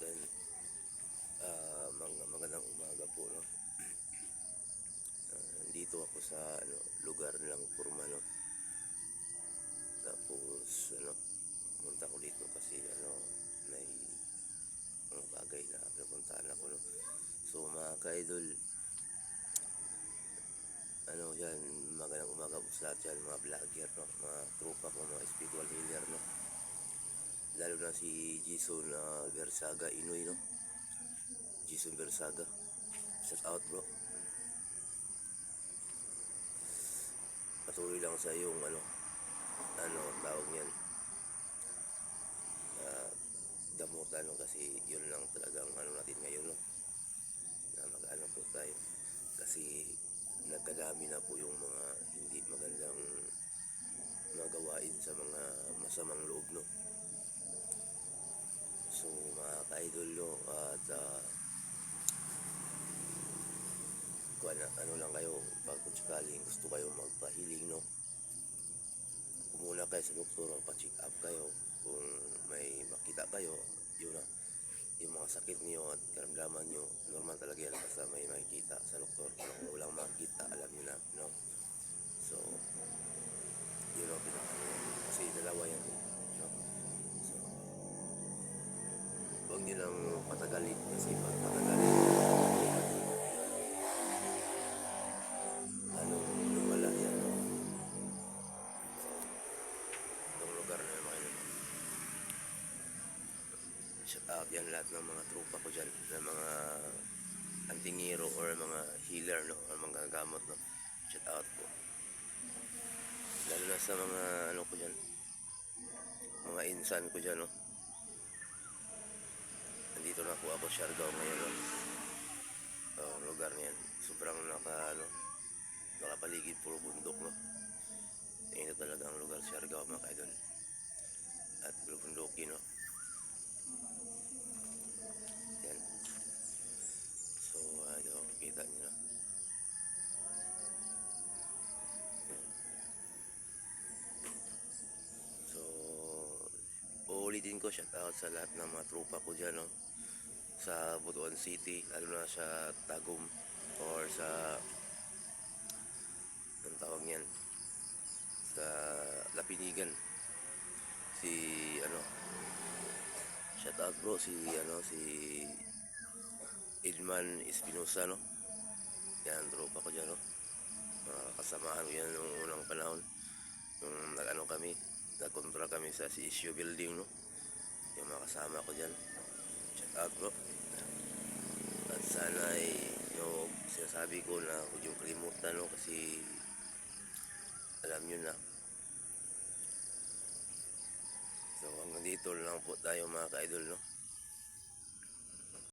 Then, ah, mag magandang umaga po, no? Ah, dito ako sa ano, lugar ng Purma, no? Tapos, ano, pumunta ko dito kasi, ano, may mga bagay na pinupuntahan ako, no? So, mga ka-idol, ano yan, magandang umaga po sa lahat yan, mga vlogger, no? mga tropa ko, mga spiritual healer, no? Lalo na si Jason uh, Versaga Inoy, no? Jason Versaga. Shout out, bro. Patuloy lang sa iyong, ano, ano, tawag niyan. Uh, damutan, no? Kasi yun lang talagang, ano natin ngayon, no? Na mag-ano po tayo. Kasi nagkadami na po yung mga hindi magandang magawain sa mga masamang loob, no? So, ka-idol, no? At, uh, ano, ano lang kayo, pag kung sakaling gusto kayo magpahiling, no? Kumuna kayo sa doktor, magpa-check up kayo. Kung may makita kayo, yun na. Yung mga sakit niyo at karamdaman niyo, normal talaga yan basta may makikita sa doktor. Pero kung walang makikita, alam niyo na, no? So, yun ang pinaka Kasi dalawa yan, huwag niyo lang patagalin kasi pag patagalin, ano, lumala yan, no? Itong lugar na naman. Shout out yan lahat ng mga trupa ko dyan, ng mga antingiro or mga healer, no? Or mga gamot, no? Shout out po. Lalo na sa mga ano ko dyan, mga insan ko dyan, no? Nandito na po ako, Siargao ngayon? Oh, lugar niyan. Sobrang naka, ano, nakapaligid puro bundok, no? Ito talaga ang lugar Siargao, mga kaidol. At puro bundokin, no? Yan. So, uh, ito, kita nyo na. So, uulitin ko shout out sa lahat ng mga tropa ko dyan, no? Sa Butuan City, lalo na sa Tagum or sa ang tawag niyan? Sa Lapinigan. Si ano shout out bro si ano si Edman Espinosa no? Yan tropa ko dyan no? Mga kasamahan ko yan nung unang panahon. Nung nag-ano kami nagkontra kami sa si issue building no? Yung mga kasama ko dyan bro at sana ay yung sinasabi ko na huwag yung kalimutan no kasi alam nyo na. So hanggang dito lang po tayo mga ka-idol no